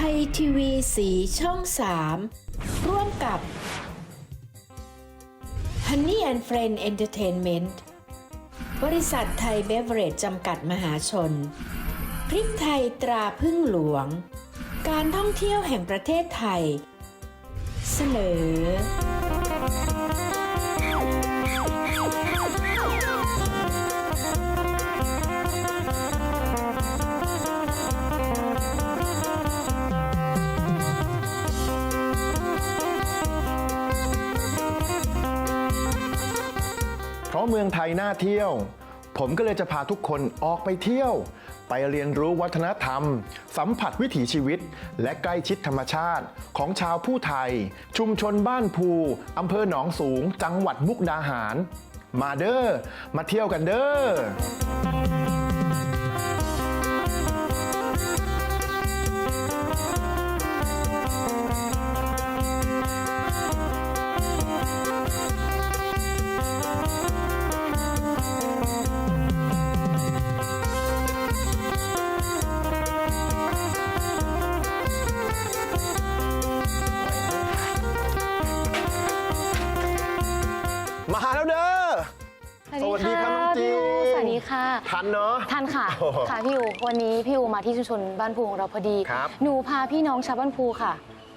ทยทีวีสีช่อง 3 ร่วมกับ Honey and Friend Entertainment บริษัทไทยเบเวอเรจจำกัดมหาชน พริกไทยตราพึ่งหลวง การท่องเที่ยวแห่งประเทศไทย เสนอ ราะเมืองไทยน่าเที่ยว ผมก็เลยจะพาทุกคนออกไปเที่ยว ไปเรียนรู้วัฒนธรรม สัมผัสวิถีชีวิต และใกล้ชิดธรรมชาติ ของชาวผู้ไทย ชุมชนบ้านภูอำเภอหนองสูง จังหวัดมุกดาหาร มาเด้อมาเที่ยวกันเด้อ ค่ะโอ้โหค่ะพี่อูวันนี้พี่อูมาที่ชุมชนบ้านภูของเราพอดี ครับ หนูพาพี่น้องชาวบ้านภูค่ะ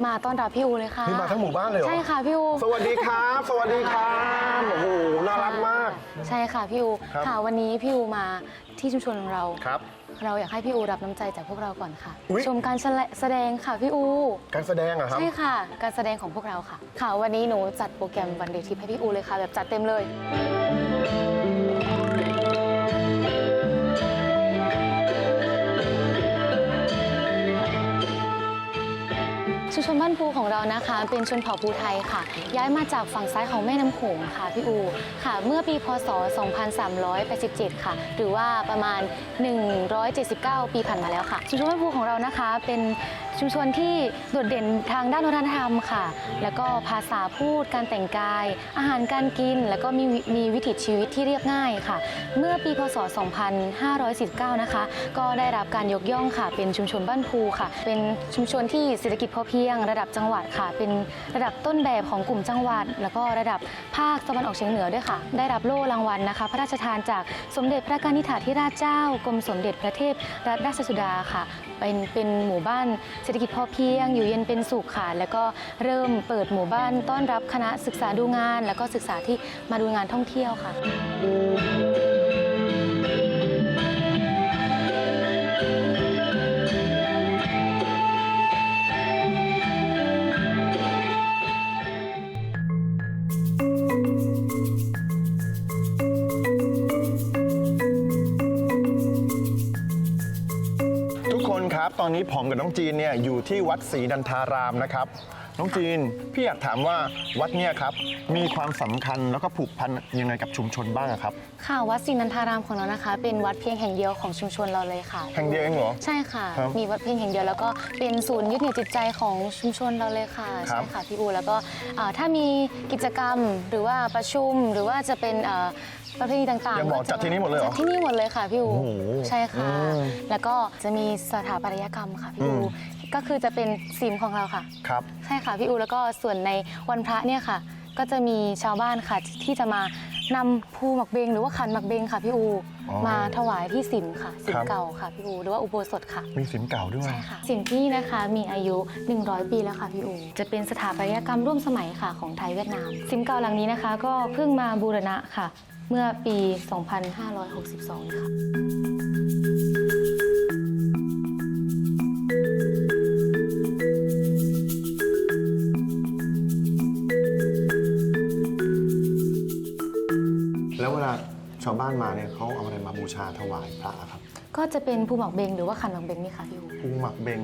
มาต้อนรับพี่อูเลยค่ะนี่มาทั้งหมู่บ้านเลยเหรอ ใช่ค่ะพี่อู สวัสดีครับ สวัสดีครับ โอ้โห น่ารักมาก ใช่ค่ะพี่อูครับ ค่ะวันนี้พี่อูมาที่ชุมชนของเรา ครับ เราอยากให้พี่อูรับน้ำใจจากพวกเราก่อนค่ะ อุ๊ย ชมการแสดแสดงค่ะพี่อู การแสดงเหรอะครับ ใช่ค่ะ การแสดงของพวกเราค่ะ ค่ะวันนี้หนูจัดโปรแกรมวันเดย์ทริปให้พี่อูเลยค่ะ แบบจัดเต็มเลย ชุมชนบ้านภูของเรานะคะ เป็นชนเผ่าภูไทยค่ะ ย้ายมาจากฝั่งซ้ายของแม่น้ำโขงค่ะพี่อูค่ะ เมื่อปีพศ 2387 ค่ะ หรือว่าประมาณ 179 ปีผ่านมาแล้วค่ะ ชุมชนบ้านภูของเรานะคะ เป็นชุมชนที่โดดเด่นทางด้านวัฒนธรรมค่ะ แล้วก็ภาษาพูดการแต่งกาย อาหารการกิน แล้วก็มีมีวิถีชีวิตที่เรียบง่ายค่ะ เมื่อปีพศ 2519 นะคะ ก็ได้รับการยกย่องค่ะ เป็นชุมชนบ้านภูค่ะ เป็นชุมชนที่เศรษฐกิจพอเพียงระดับจังหวัดค่ะ เป็นระดับต้นแบบของกลุ่มจังหวัด แล้วก็ระดับภาคตะวันออกเฉียงเหนือด้วยค่ะ ได้รับโล่รางวัลนะคะ พระราชทานจากสมเด็จพระกนิษฐาธิราชเจ้ากรมสมเด็จพระเทพรัตนราชสุดาค่ะ เป็นเป็นหมู่บ้านเศรษฐกิจพอเพียง อยู่เย็นเป็นสุขค่ะ แล้วก็เริ่มเปิดหมู่บ้านต้อนรับคณะศึกษาดูงาน แล้วก็ศึกษาที่มาดูงานท่องเที่ยวค่ะ ตอนนี้ผมกับน้องจีนเนี่ยอยู่ที่วัดศรีนันทารามนะครับ น้องจีนพี่อยากถามว่าวัดเนี่ยครับมีความสำคัญแล้วก็ผูกพันยังไงกับชุมชนบ้างอะครับ ค่ะวัดศรีนันทารามของเรานะคะ เป็นวัดเพียงแห่งเดียวของชุมชนเราเลยค่ะ แห่งเดียวเองเหรอ ใช่ค่ะ ครับมีวัดเพียงแห่งเดียวแล้วก็เป็นศูนย์ยึดเหนี่ยวจิตใจของชุมชนเราเลยค่ะครับ ใช่ค่ะพี่อูแล้วก็เอ่อถ้ามีกิจกรรมหรือว่าประชุมหรือว่าจะเป็นเอ่อ ประเพณีต่างๆยังบอกก็ะจัดที่นี่หมดเลยเหรอจัดที่นี่หมดเลยค่ะพี่อูโอ้โหใช่ค่ะ อืม แล้วก็จะมีสถาปัตยกรรมค่ะพี่อูอืมก็คือจะเป็นศิลป์ของเราค่ะ ครับ ใช่ค่ะพี่อูแล้วก็ส่วนในวันพระเนี่ยค่ะ ก็จะมีชาวบ้านค่ะที่ที่จะมานำภูหมักเบงหรือว่าขันหมักเบงค่ะพี่อูอ๋อมาถวายที่สิมค่ะสิมครับ เก่าค่ะพี่อูหรือว่าอุโบสถค่ะ มีสินเก่าด้วย ใช่ค่ะสิมที่นะคะมีอายุ 100 ปีแล้วค่ะพี่อูจะเป็นสถาปัตยกรรมร่วมสมัยค่ะของไทยเวียดนามสิมเก่าหลังนี้นะคะ ก็เพิ่งมาบูรณะค่ะ เมื่อปี 2562 ค่ะ แล้วเวลาชาวบ้านมาเนี่ยเขาเอาอะไรมาบูชาถวายพระอะครับก็จะเป็นภูหมักเบงหรือว่าขันหมักเบงนี่ค่ะพี่อูภูหมักเบง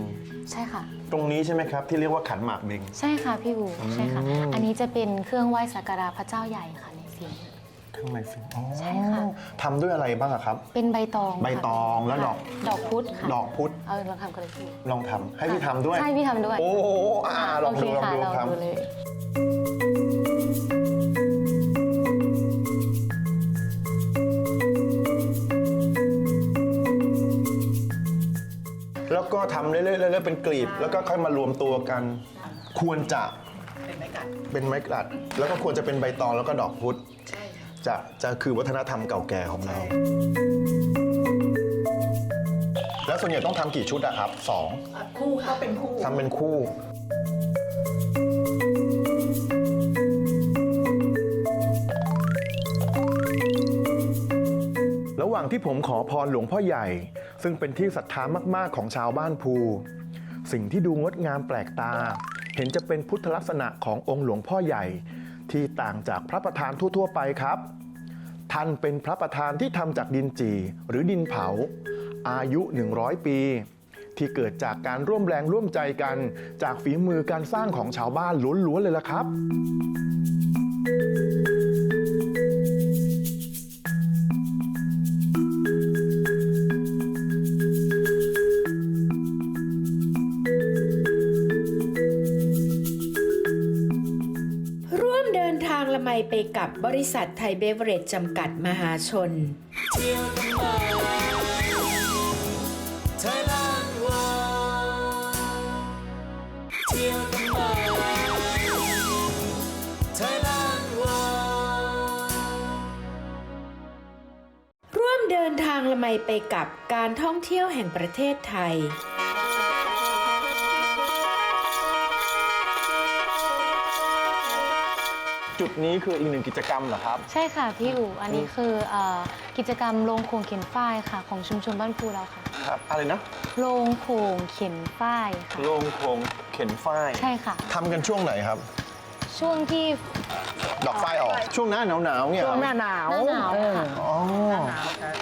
ใช่ค่ะ ตรงนี้ใช่ไหมครับ ที่เรียกว่าขันหมากเบง ใช่ค่ะพี่อูใช่ค่ะอืมอันนี้จะเป็นเครื่องไหว้สักการะพระเจ้าใหญ่ค่ะในสิ มข้างในสิอ๋อใช่ค่ะ ทำด้วยอะไรบ้างอะครับ เป็นใบตองใบตองแล้วดอกค่ะดอกพุธค่ะดอกพุธเอาลองทำกันเลยพี่ลองทำให้พี่ทำด้วย ใช่พี่ทำด้วยโอ้โหอ่าลองโอเคดูลองค่ะดูลองครับดูเลยแล้วก็ทำเรื่อยๆเรื่อยๆเป็นกลีบ แล้วก็ค่อยมารวมตัวกัน ควรจะเป็นไม้กัดเป็นไม้กัดแล้วก็ควรจะเป็นใบตองแล้วก็ดอกพุธ จะจะคือวัฒนธรรมเก่าแก่ของเรา แล้วส่วนใหญ่ต้องทำกี่ชุดอะครับสองคู่ค่ะเป็นคู่ทำเป็นคู่ ระหว่างที่ผมขอพรหลวงพ่อใหญ่ ซึ่งเป็นที่ศรัทธามาก ๆ ของชาวบ้านภู สิ่งที่ดูงดงามแปลกตา เห็นจะเป็นพุทธลักษณะขององค์หลวงพ่อใหญ่ ที่ต่างจากพระประธานทั่ว ๆ ไปครับ ท่านเป็นพระประธานที่ทำจากดินจีหรือดินเผา อายุ 100 ปี ที่เกิดจากการร่วมแรงร่วมใจกัน จากฝีมือการสร้างของชาวบ้านล้วนๆเลยละครับ กับบริษัทไทยเบเวอเรจจำกัดมหาชน ร่วมเดินทางละไมไปกับการท่องเที่ยวแห่งประเทศไทย จุดนี้คืออีกหนึ่งกิจกรรมเหรอครับ ใช่ค่ะพี่อู๋อันนี้คือเอ่อกิจกรรมโรงโขงเขียนฝ้ายค่ะ ของชุมชนบ้านภูเราค่ะ ครับ อะไรนะโรงโขงเขียนฝ้ายค่ะ โรงโคงเข็นฝ้ายใช่ค่ะ ทำกันช่วงไหนครับ ช่วงที่ ดอกฝ้ายออก ช่วงหน้าหนาวๆเนี่ยช่วงหเหรน้าอหนาวหน้าหนาวเออค่ะ อ๋อ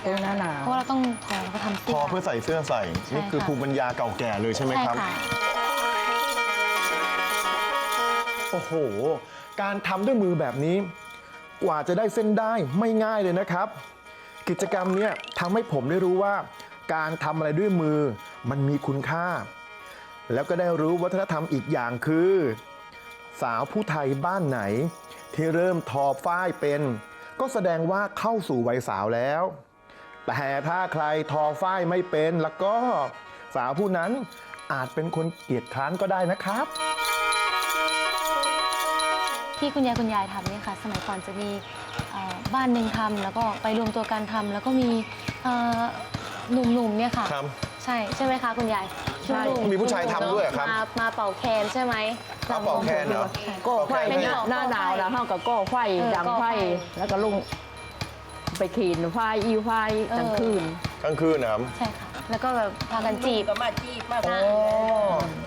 ช่วงหน้าหนาวเพราะว่าเราต้องทอแล้วก็ทำพเสื้ อเพื่อใส่เสื้อใส่ ใช่นี่คือค่ะ ภูมิปัญญาเก่าแก่เลยใช่ไหมใช่ครับ ค่ะ โอ้โห การทำด้วยมือแบบนี้ กว่าจะได้เส้นได้ไม่ง่ายเลยนะครับ กิจกรรมเนี้ยทำให้ผมได้รู้ว่า การทำอะไรด้วยมือมันมีคุณค่า แล้วก็ได้รู้วัฒนธรรมอีกอย่างคือ สาวผู้ไทยบ้านไหน ที่เริ่มทอฝ้ายเป็น ก็แสดงว่าเข้าสู่วัยสาวแล้ว แต่ถ้าใครทอฝ้ายไม่เป็นแล้วก็สาวผู้นั้นอาจเป็นคนเกียจคร้านก็ได้นะครับ ที่คุณยายคุณยายทำเนี่ยค่ะ สมัยก่อนจะมีเอ่อบ้านหนึ่งทำแล้วก็ไปรวมตัวกันทำแล้วก็มีเอ่อหนุ่มๆเนี่ยค่ะ ครับ ใช่ใช่ไหมคะคุณยายใช่ หนุ่ๆมีผู้ชายทำด้วยเหรอครับ มามาเป่าแคนใช่ไหม เอาเป่าแคนเหรอ ก็ไฟโอเคเนี่ยหน้าหนาวแล้วเฮากับก็ไฟเออดังก่อไฟไฟ แล้วก็ลุงไปขีนไฟอีไฟเออกลางคืน กลางคืนนะครับใช่ค่ะ แล้วก็แบบพากันจีบก็มาจีบมาอ๋อ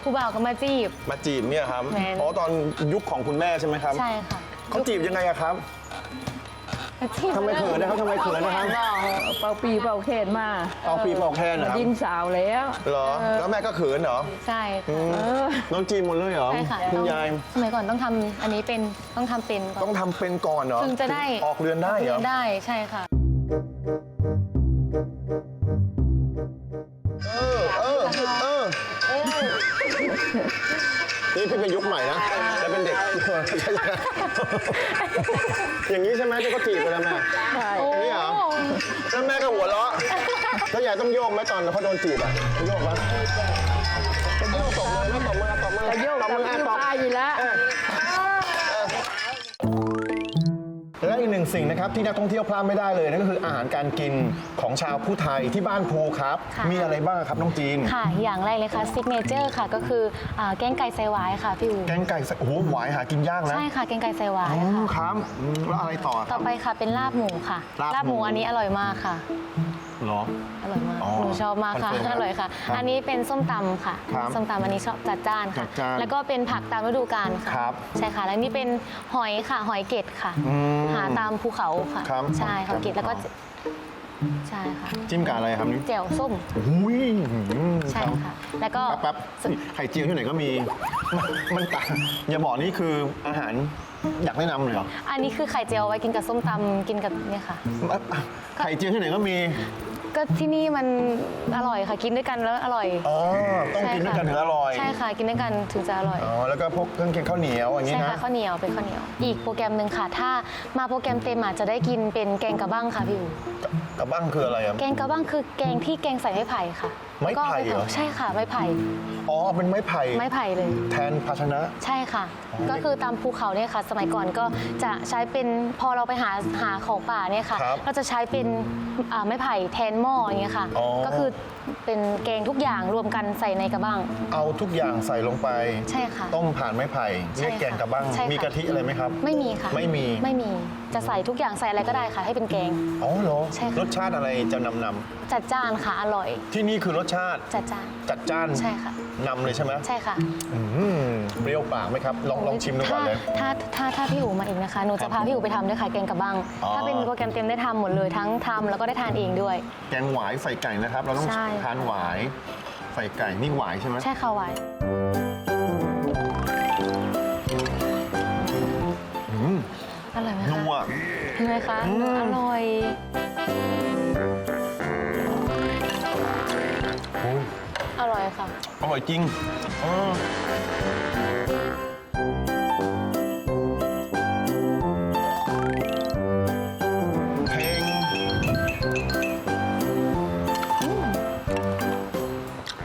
ผู้บ่าวก็มาจีบ มาจีบเนี่ยครับแม่นอ๋อตอนยุคของคุณแม่ใช่ไหมครับใช่ค่ะเขาจีบยังไงอะครับมาจีบทำไมเขินนะครับทำไมเขินนะครับเป่าปีเป่าแคนมาเอาปีเป่าแคนเหรอครับดินสาวแล้ว เหรอแล้วแม่ก็เขินเหรอใช่ค่ะเออน้องจีบหมดเลยเหรอใช่ค่ะคุณต้องยายสมัยก่อนต้องทำอันนี้เป็นต้องทำเป็นก่อนต้องทำเป็นก่อนเหรอถึงจะได้ ออกเรือนได้เหรเรียอนได้ใช่ค่ะ นี่พี่เป็นยุคใหม่นะแล้วเป็นเด็ก อย่างนี้ใช่ไหมที่เขาจีบไปแล้วแม่ใช่อย่างนี้เหรอแล้วแม่ก็หัวเราะแล้วยายต้องโยกไหมตอนเขาโดนจีบอะโยกปะโยกตบมือนะตบมือตบมือก็โยกตบกับมือ สิ่งนะครับที่นักท่องเที่ยวพลาดไม่ได้เลยนั่นก็คืออาหารการกินของชาวผู้ไทยที่บ้านภูครับ ค่ะ มีอะไรบ้างครับน้องจีน ค่ะ อย่างแรกเลยค่ะซิกเนเจอร์ค่ะก็คืออ่าแกงไก่ไซวายค่ะพี่อูแกงไก่ใส่โอ้โหหวายหากินยากนะใช่ค่ะแกงไก่ไซวายอ๋อค่ะครับอืมแล้วอะไรต่อคต่รัอบ ไปค่ะเป็นลาบหมูค่ะลาบหมู อันนี้อร่อยมากค่ะเหรอ อร่อยมากอ๋อหนูชอบมากค่ะคอนเฟิร์มครับอร่อยค่ะ ครับอันนี้เป็นส้มตำค่ะ ครับส้มตำอันนี้ชอบจัดจ้านจัค่ะ ดจ้านแล้วก็เป็นผักตามฤดูกาลค่ะ ครับใช่ค่ะ แล้วนี่เป็นหอยค่ะ หอยเกตค่ะ อืมหาตามภูเขาค่ะ ครับใช่หอยเกตครับแล้วก็ ใช่ค่ะจิ้มกับอะไรครับนี่แจ่วส้มอุ้ยใช่ค่ะ แล้วก็แป๊บแป๊บไข่เจียวที่ไหนก็มีมันมันต่างอย่าบอกนี่คืออาหารอยากแนะนำเลยเหรอ อันนี้คือไข่เจียวไว้กินกับส้มตำกินกับเนี่ยค่ะ ไข่เจียวที่ไหนก็มี ก็ที่นี่มันอร่อยค่ะกินด้วยกันแล้วอร่อย อ๋อ ต้องกินด้วยกันถึงอร่อยใช่ค่ะกินด้วยกันถึงจะอร่อย อ๋อ แล้วก็พวกเครื่องเคียงข้าวเหนียวอย่างนี้ใช่นะ ค่ะข้าวเหนียวเป็นข้าวเหนียว อีกโปรแกรมหนึ่งค่ะ ถ้ามาโปรแกรมเต็มอาจจะได้กินเป็นแกงกระบ้างค่ะพี่อูกระบ้างคืออะไรอะแกงกระบ้างคือแกงที่แกงใส่ไม้ไผ่ค่ะ ไม้ก็ไผ่ปเหรอทำใช่ค่ะ ไม้ไผ่ อ๋อ เป็นไม้ไผ่ ไม้ไผ่เลย แทนภาชนะ ใช่ค่ะอ๋อก็คือตามภูเขาเนี่ยค่ะ สมัยก่อนก็จะใช้เป็นพอเราไปหาหาของป่าเนี่ยค่ะ ครับก็จะใช้เป็นอ่าไม้ไผ่แทนหม้ออย่างเงี้ยค่ะ อ๋อ ก็คือเป็นแกงทุกอย่างรวมกันใส่ในกระบัง เอาทุกอย่างใส่ลงไป ใช่ค่ะต้มผ่านไม้ไผ่ใช่เรียกแกงกระบ้าง ใช่ค่ะ มีกะทิอะไรไหมครับ ไม่มีค่ะ ไม่มี ไม่มี จะใส่ทุกอย่างใส่อะไรก็ได้ค่ะให้เป็นแกง อ๋อเหรอใช่ค่ะ รสชาติอะไรจะนำนจัดจ้านค่ะอร่อยำที่นี่คือรสชาติจัดจ้าน จัดจ้านใช่ค่ะ นำเลยใช่ไหมใช่ค่ะอืมเปรี้ยวปากไหมครับ ลองลองชิมดูก่อนเลยถ้าถ้าถ้าถ้าพี่อู๋มาอีกนะคะหนูจะพาพี่อู๋ไปทำด้วยค่ะแกงกระบัง อ๋อ ถ้าเป็นโปรแกรมเต็มได้ทำหมดเลยทั้งทำแล้วก็ได้ทานเองด้วย แกงหวายใส่ไก่นะครับ เราต้องใช่ ทานหวายใส่ไก่นี่หวายใช่ไหม ใช่ค่ะไว้อื ร่อยไหมนัคะวเห็นไหมคะอืมอร่อยโอ้ยอร่อยค่ะ อร่อยจริงเออเพลง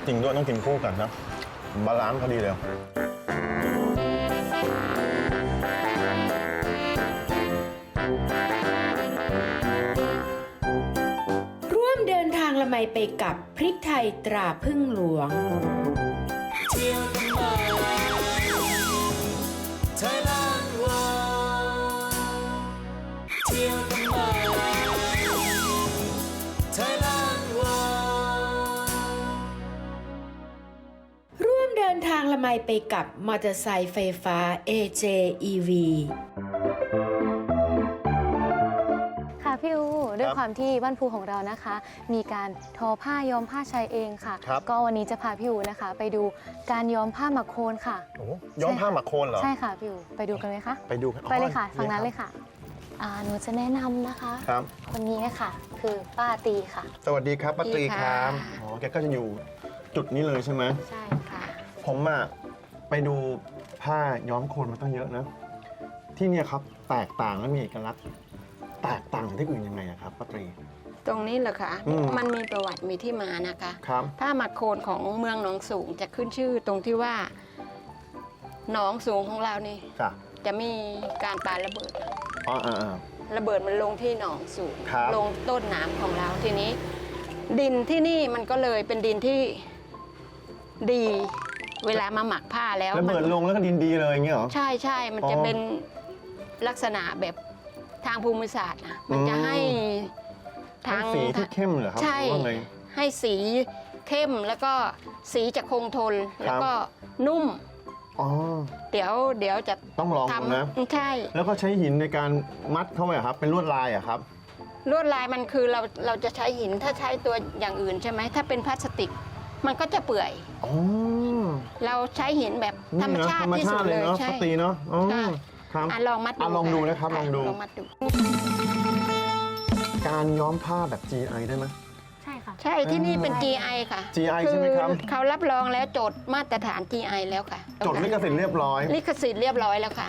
จริงด้วยต้องกินคู่กันนะ บาลานซ์พอดีเลย ไปกับพริกไทยตราพึ่งหลวงร่วมเดินทางละไมไปกับมอเตอร์ไซค์ไฟฟ้า AJEV ค่ะพี่อู ด้วยครับความที่บ้านภูของเรานะคะ มีการทอผ้าย้อมผ้าชายเองค่ะ ครับ ก็วันนี้จะพาพี่อูนะคะ ไปดูการย้อมผ้าหมักโคนค่ะ โอ้ย้อมผ้าหมักโคนเหรอ ใช่ค่ะพี่อูไปดูกันไหมคะ ไปดูกันไปเลยค่ะอ๋อฝั่งนั้นเลยค่ะอ่าหนูจะแนะนำนะคะ ครับ คนนี้ค่ะ คือป้าตีค่ะ สวัสดีครับป้าตรีดีคค่ะรับอ๋อแกก็จะอยู่จุดนี้เลยใช่ไหมใช่ค่ะ ผมอะไปดูผ้าย้อมโคนมาตั้งเยอะนะ ที่เนี่ยครับแตกต่างและมีเอกลักษณ์ แตกต่างจากที่อื่นยังไงอะครับป้าตรี ตรงนี้เหรอคะ อืม มันมีประวัติมีที่มานะคะ ครับผ้าหมักโคนของเมืองหนองสูงจะขึ้นชื่อตรงที่ว่าหนองสูงของเรานี่จ้ะจะมีการปาระเบิด อ๋ออ่าอ่าระเบิดมันลงที่หนองสูงครับ ลงต้นน้ำของเราทีนี้ ดินที่นี่มันก็เลยเป็นดินที่ดี เวลามาหมักผ้าแล้วระเบิดมันลงแล้วก็ดินดีเลยอย่างเงี้ยเหรอ ใช่ใช่มันจะอ๋อ เป็นลักษณะแบบ ทางภูมิศาสตร์นะมันจะอืม ให้ทาง สีที่เข้มเหรอครับใช่ หรือว่าไง ให้สีเข้มแล้วก็สีจะคงทนแล้วก็นุ่ม อ๋อ เดี๋ยวเดี๋ยวจะต้องลองทดูนะำใช่ แล้วก็ใช้หินในการมัดเข้าไว้อะครับ เป็นลวดลายอะครับ ลวดลายมันคือเราเราจะใช้หินถ้าใช้ตัวอย่างอื่นใช่ไหมถ้าเป็นพลาสติก มันก็จะเปื่อย อ๋อเราใช้หินแบบธรรมนี่นะชาติธรรมที่ชาสุดติเลเลยยเนาะใช่ป้าตรีเนาะอ๋อค่ะ ครับอะลองมัดดูอะลองดูค่ะนะครับลองดู ลองมัดดู การย้อมผ้าแบบ GI ได้ไหม ใช่ค่ะ ใช่ที่นี่เป็น GI ค่ะ GI ใช่ไหมครับเขารับรองแล้วจดมาตรฐาน GI แล้วค่ะจดลิขสิทธิ์เรียบร้อย ลิขสิทธิ์เรียบร้อยแล้วค่ะ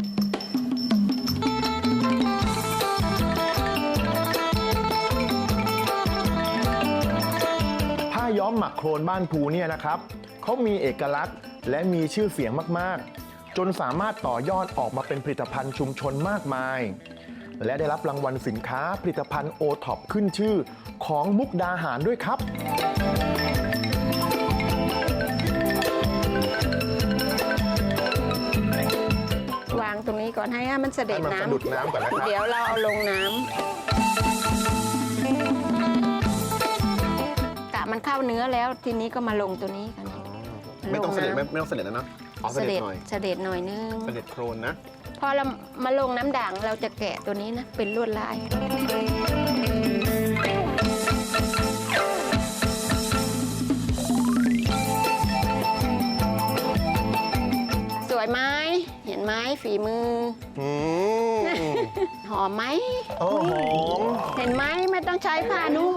ผ้าย้อมหมักโครนบ้านภูเนี่ยนะครับเขามีเอกลักษณ์และมีชื่อเสียงมากๆ จนสามารถต่อยอดออกมาเป็นผลิตภัณฑ์ชุมชนมากมาย และได้รับรางวัลสินค้าผลิตภัณฑ์โอท็อปขึ้นชื่อของมุกดาหารด้วยครับ วางตรงนี้ก่อนให้มันเสด็จให้มันน้ำสะดุดน้ำก่อนนะครับเดี๋ยวเราเอาลงน้ำกะมันเข้าเนื้อแล้วทีนี้ก็มาลงตัวนี้กันไม่ต้องเสด็จลไม่น้ำไม่ต้องเสด็จแล้วเนอะ อ๋อเสเสด็ด็จจหน่อยเสด็จหน่อยนึงเสด็จโครนนะ พอเรามาลงน้ำด่างเราจะแกะตัวนี้นะ เป็นลวดลายสวยไหมเห็นไหมฝีมืออืมหอมไหมโอ้หอมเห็นไหมไม่ต้องใช้ผ้านุ่ม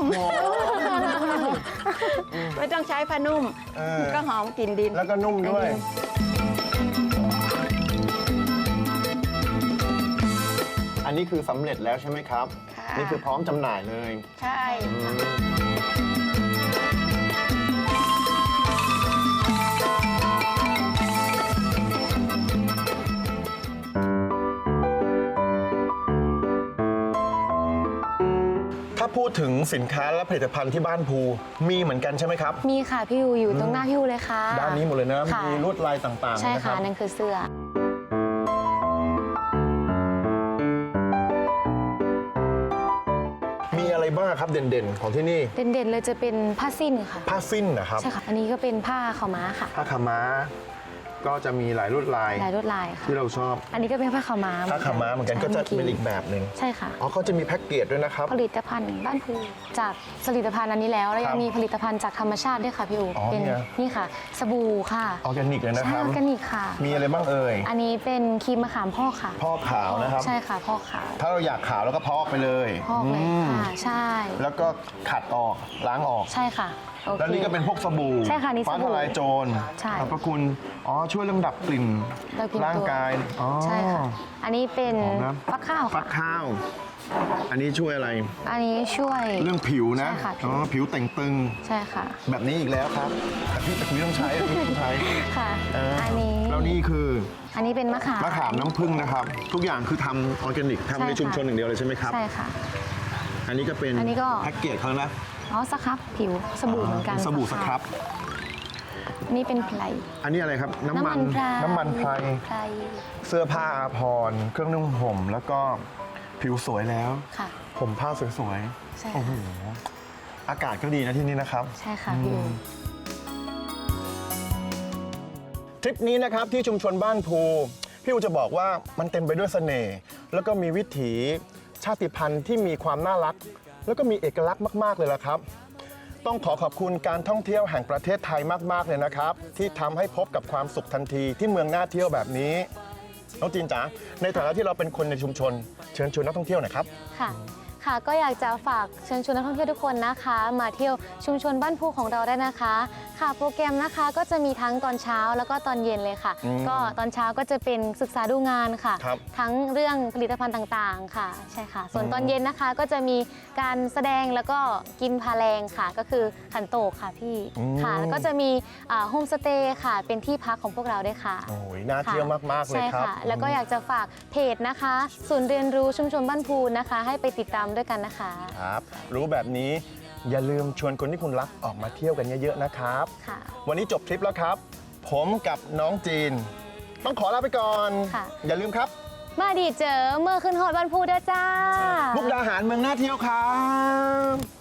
ไม่ต้องใช้ผ้านุ่มเออก็หอมกลิ่นดิน แล้วก็นุ่มด้วย อันนี้คือสำเร็จแล้วใช่ไหมครับ ค่ะ นี่คือพร้อมจำหน่ายเลยใช่ถ้าพูดถึงสินค้าและผลิตภัณฑ์ที่บ้านภูมีเหมือนกันใช่ไหมครับ มีค่ะพี่ยูอยู่ตรงหน้าพี่ยูเลยค่ะด้านนี้หมดเลยนะ ค่ะมีลวดลายต่างๆใช่ค่ะรับ นั่นคือเสื้อางครับเด่นๆ ของที่นี่เด่นๆเลยจะเป็นผ้าสิ้นค่ะผ้าสิ้นนะครับใช่ค่ะอันนี้ก็เป็นผ้าขาวม้าค่ะผ้าขาวม้า ก็จะมีหลายลวดลายลายลวดลายค่ะ ที่เราชอบอันนี้ก็เป็นผ้าขาวม้าผ้าขาวม้าเหมือนกันก็จะเป็นอีกแบบหนึ่งใช่ค่ะ อ๋อเขาจะมีแพ็กเกจด้วยนะครับ ผลิตภัณฑ์บ้านภูจากผลิตภัณฑ์อันนี้แล้วแล้วยัครังบมีผลิตภัณฑ์จากธรรมชาติด้วยค่ะพี่อูอ๋อเป็นเนี่ย นี่ค่ะ สบู่ค่ะออร์แกนิกเลยนะใช่ครับออร์แกนิกค่ะ มีอะไรบ้างเอ่ยอันนี้เป็นครีมมะขามพอกค่ะพอกขาวนะครับ ใช่ค่ะพอกขาวถ้าเราอยากขาวแล้วก็พอกไปเลยพอกเลยมค่ะ ใช่ แล้วก็ขัดออกล้างออก ใช่ค่ะ โอเคแล้วนี่ก็เป็นพวกสบู่ใช่ค่ะนี่สบู่ฟ้าทลายโจรใช่ขอบพระคุณ อ๋อ ช่วยเรื่องดับกลิ่น เรากินตัวร่างกาย อ๋อ ใช่ค่ะ อันนี้เป็นหอมนะ ฟักข้าวฟัค่ะกข้าว อันนี้ช่วยอะไร อันนี้ช่วย เรื่องผิวนะ ใช่ค่ะผิว อ๋อ ผิวแต่งตึง ใช่ค่ะ แบบนี้อีกแล้วครับแต่พี่แต่คุณไม่ต้องใช้อะพี่ไม่ต้องใช้ค่ะ เอันนี้แล้วนี่คืออันนี้เป็นมะขาม มะขามน้ำผึ้งนะครับ ทุกอย่างคือทำออร์แกนิกทำในใช่ค่ะ ชุมชนอย่างเดียวเลยใช่ไหมครับ ใช่ค่ะ อันนี้ก็เป็นอันนี้ก็ แพ็กเกจเขานะ อ๋อสครับผิวสบู่เหมือนกันสบู่สครับ นี่เป็นไพร อันนี้อะไรครับน้ำมันไพรน้ำมันไพร ไพร เสื้อผ้าอาภรณ์เครื่องนุ่งห่ม แล้วก็ผิวสวยแล้ว ค่ะ ผมผ้าสวยใช่ๆโอ้โหค่ะอากาศก็ดีนะที่นี่นะครับ ใช่ค่ะพี่อู ทริปนี้นะครับที่ชุมชนบ้านภูพี่อูจะบอกว่ามันเต็มไปด้วยเสน่ห์แล้วก็มีวิถีชาติพันธุ์ที่มีความน่ารัก แล้วก็มีเอกลักษณ์มาก ๆ เลยละครับ ต้องขอขอบคุณการท่องเที่ยวแห่งประเทศไทยมาก ๆ เลยนะครับ ที่ทำให้พบกับความสุขทันทีที่เมืองน่าเที่ยวแบบนี้น้องจีนจ๋าในฐานะที่เราเป็นคนในชุมชน เชิญชวนนักท่องเที่ยวหน่อยครับ ค่ะ ค่ะก็อยากจะฝากเชิญชวนนักท่องเที่ยวทุกคนนะคะ มาเที่ยวชุมชนบ้านภูของเราได้นะคะ ค่ะโปรแกรมนะคะก็จะมีทั้งตอนเช้าแล้วก็ตอนเย็นเลยค่ะ อืมก็ตอนเช้าก็จะเป็นศึกษาดูงานค่ะ ครับทั้งเรื่องผลิตภัณฑ์ต่างๆค่ะใช่ค่ะ ส่วนตอนเย็นนะคะก็จะมีการแสดงแล้วก็กินพาแรงค่ะ ก็คือขันโตกค่ะพี่อืมค่ะแล้วก็จะมีโฮมสเตย์ค่ะ เป็นที่พักของพวกเราด้วยค่ะ โอ้ยน่าเที่ยวมาก ๆ เลยใช่ครับ ค่ะ แล้วก็อยากจะฝากเพจนะคะ ศูนย์เรียนรู้ชุมชนบ้านพูนะคะ ให้ไปติดตามด้วยกันนะคะ ครับ รู้แบบนี้อย่าลืมชวนคนที่คุณรักออกมาเที่ยวกันเยอะๆนะครับ ค่ะ วันนี้จบทริปแล้วครับ ผมกับน้องจีน ต้องขอลาไปก่อน ค่ะ อย่าลืมครับ มาดีเจอเมื่อขึ้นฮอดบ้านพูเด้อจ้า มุกดาหารเมืองน่าเที่ยวครับ